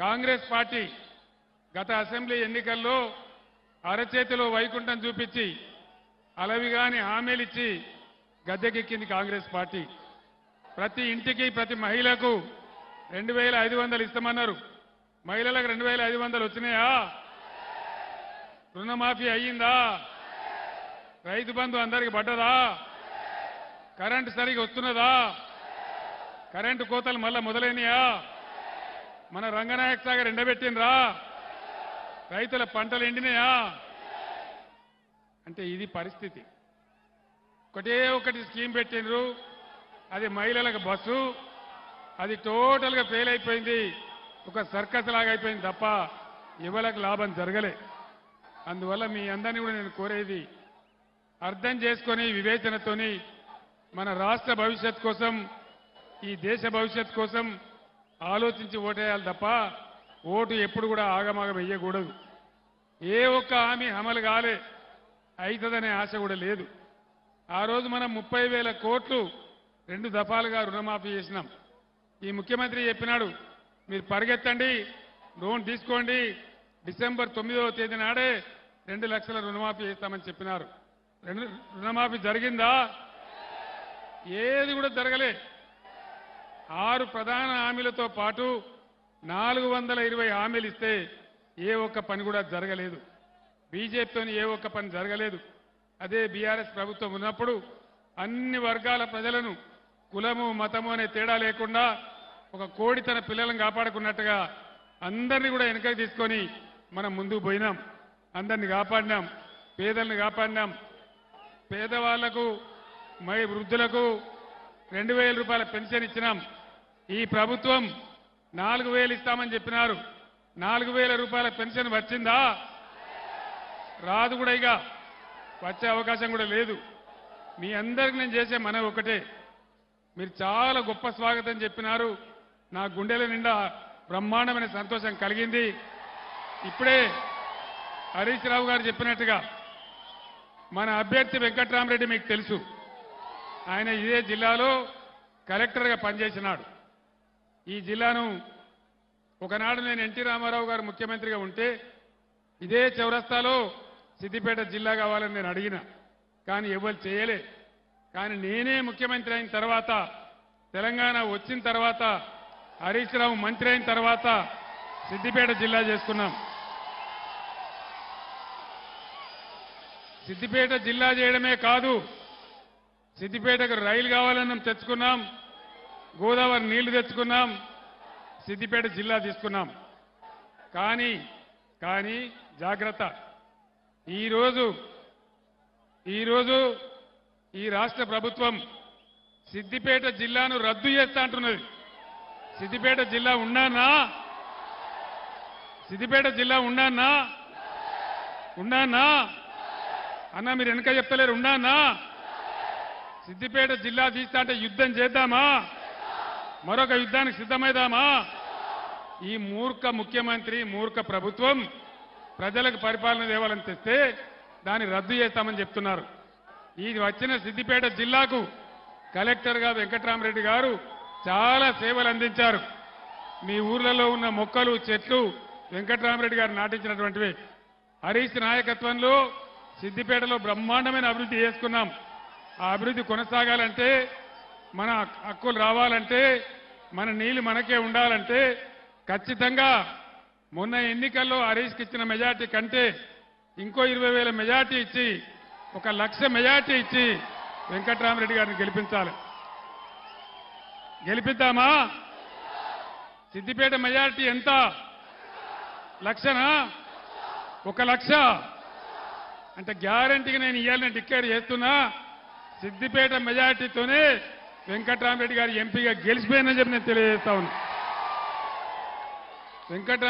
Congress party గత assembly ఎన్నికల్లో అరచేతిలో వైకుంఠం చూపించి అలవిగాని హామీలిచ్చి గద్దెకెక్కింది కాంగ్రెస్ పార్టీ. ప్రతి ఇంటికి ప్రతి మహిళకు రెండు వేల ఐదు వందలు ఇస్తామన్నారు. మహిళలకు రెండు వేల ఐదు వందలు వచ్చినాయా? రుణమాఫీ అయ్యిందా? రైతు బంధు అందరికి పడ్డదా? కరెంటు సరిగా వస్తున్నదా? కరెంటు కోతలు మళ్ళా మొదలైనయా? మన రంగనాయక సాగర్ ఎండబెట్టిండ్రా? రైతుల పంటలు ఎండినాయా? అంటే ఇది పరిస్థితి. ఒకటే ఒకటి స్కీమ్ పెట్టిండ్రు. అది మహిళలకు బస్సు. అది టోటల్గా ఫెయిల్ అయిపోయింది. ఒక సర్కస్ లాగా అయిపోయింది తప్ప ఎవరికి లాభం జరగలే. అందువల్ల మీ అందరినీ కూడా నేను కోరేది అర్థం చేసుకొని వివేచనతోని మన రాష్ట్ర భవిష్యత్ కోసం ఈ దేశ భవిష్యత్ కోసం ఆలోచించి ఓటేయాలి తప్ప ఓటు ఎప్పుడు కూడా ఆగమాగం వేయకూడదు ఏ ఒక్క హామీ అమలు కాలే అవుతుందనే ఆశ కూడా లేదు. ఆ రోజు మనం ముప్పై వేల కోట్లు రెండు దఫాలుగా రుణమాఫీ చేసినాం. ఈ ముఖ్యమంత్రి చెప్పినాడు మీరు పరిగెత్తండి లోన్ తీసుకోండి డిసెంబర్ తొమ్మిదవ తేదీ నాడే రెండు లక్షల రుణమాఫీ చేస్తామని చెప్పినారు. రెండు రుణమాఫీ జరిగిందా? ఏది కూడా జరగలే. ఆరు ప్రధాన హామీలతో పాటు నాలుగు వందల ఇరవై హామీలు ఇస్తే ఏ ఒక్క పని కూడా జరగలేదు. బీజేపీతోని ఏ ఒక్క పని జరగలేదు. అదే బీఆర్ఎస్ ప్రభుత్వం ఉన్నప్పుడు అన్ని వర్గాల ప్రజలను కులము మతము అనే తేడా లేకుండా ఒక కోడి తన పిల్లలను కాపాడుకున్నట్టుగా అందరినీ కూడా వెనకకి తీసుకొని మనం ముందుకు పోయినాం. అందరిని కాపాడినాం. పేదల్ని కాపాడినాం. పేదవాళ్ళకు మై వృద్ధులకు రెండు వేల రూపాయల పెన్షన్ ఇచ్చినాం. ఈ ప్రభుత్వం నాలుగు వేలు ఇస్తామని చెప్పినారు. నాలుగు వేల రూపాయల పెన్షన్ వచ్చిందా? రాదు కూడా ఇక. వచ్చే అవకాశం కూడా లేదు. మీ అందరికి నేను చేసే మనవి ఒకటే. మీరు చాలా గొప్ప స్వాగతం చెప్పినారు. నా గుండెల నిండా బ్రహ్మాండమైన సంతోషం కలిగింది. ఇప్పుడే హరీష్ రావు గారు చెప్పినట్టుగా మన అభ్యర్థి వెంకట్రామరెడ్డి మీకు తెలుసు. ఆయన ఇదే జిల్లాలో కలెక్టర్గా పనిచేసినాడు. ఈ జిల్లాను ఒకనాడు నేను ఎన్టీ రామారావు గారు ముఖ్యమంత్రిగా ఉంటే ఇదే చౌరస్తాలో సిద్దిపేట జిల్లా కావాలని నేను అడిగిన. కానీ ఎవరు చేయలే. కానీ నేనే ముఖ్యమంత్రి అయిన తర్వాత తెలంగాణ వచ్చిన తర్వాత హరీష్ రావు మంత్రి అయిన తర్వాత సిద్దిపేట జిల్లా చేసుకున్నాం. సిద్దిపేట జిల్లా చేయడమే కాదు సిద్దిపేటకు రైలు కావాలని తెచ్చుకున్నాం. గోదావరి నీళ్ళు తెచ్చుకున్నాం సిద్దిపేట జిల్లా తీసుకున్నాం. కానీ కానీ జాగ్రత్త. ఈరోజు ఈరోజు ఈ రాష్ట్ర ప్రభుత్వం సిద్దిపేట జిల్లాను రద్దు చేస్తా అంటున్నది. సిద్దిపేట జిల్లా ఉన్నానా సిద్దిపేట జిల్లా ఉన్నానా ఉన్నానా అన్న మీరు వెనక చెప్తలేరు ఉన్నానా సిద్దిపేట జిల్లా తీస్తా అంటే యుద్ధం చేద్దామా? మరొక యుద్ధానికి సిద్ధమైదామా? ఈ మూర్ఖ ముఖ్యమంత్రి మూర్ఖ ప్రభుత్వం ప్రజలకు పరిపాలన దేవాలని తెస్తే దాన్ని రద్దు చేస్తామని చెప్తున్నారు. ఇది వచ్చిన సిద్దిపేట జిల్లాకు కలెక్టర్గా వెంకట్రామరెడ్డి గారు చాలా సేవలు అందించారు. మీ ఊర్లలో ఉన్న మొక్కలు చెట్లు వెంకట్రామరెడ్డి గారు నాటించినటువంటివి. హరీష్ నాయకత్వంలో సిద్దిపేటలో బ్రహ్మాండమైన అభివృద్ధి చేసుకున్నాం. ఆ అభివృద్ధి కొనసాగాలంటే మన హక్కులు రావాలంటే మన నీళ్ళు మనకే ఉండాలంటే ఖచ్చితంగా మొన్న ఎన్నికల్లో హరీష్కి ఇచ్చిన మెజార్టీ కంటే ఇంకో ఇరవై వేల మెజార్టీ ఇచ్చి ఒక లక్ష మెజార్టీ ఇచ్చి వెంకట్రామరెడ్డి గారిని గెలిపించాలి. గెలిపిద్దామా? సిద్దిపేట మెజార్టీ ఎంత? లక్షనా? ఒక లక్ష? అంటే గ్యారంటీగా నేను ఇవ్వాలని డిక్లేర్ చేస్తున్నా సిద్దిపేట మెజార్టీతోనే వెంకట్రామరెడ్డి గారు ఎంపీగా గెలిచిపోయినని చెప్పి నేను తెలియజేస్తా ఉన్నా. వెంకట్రామరెడ్డి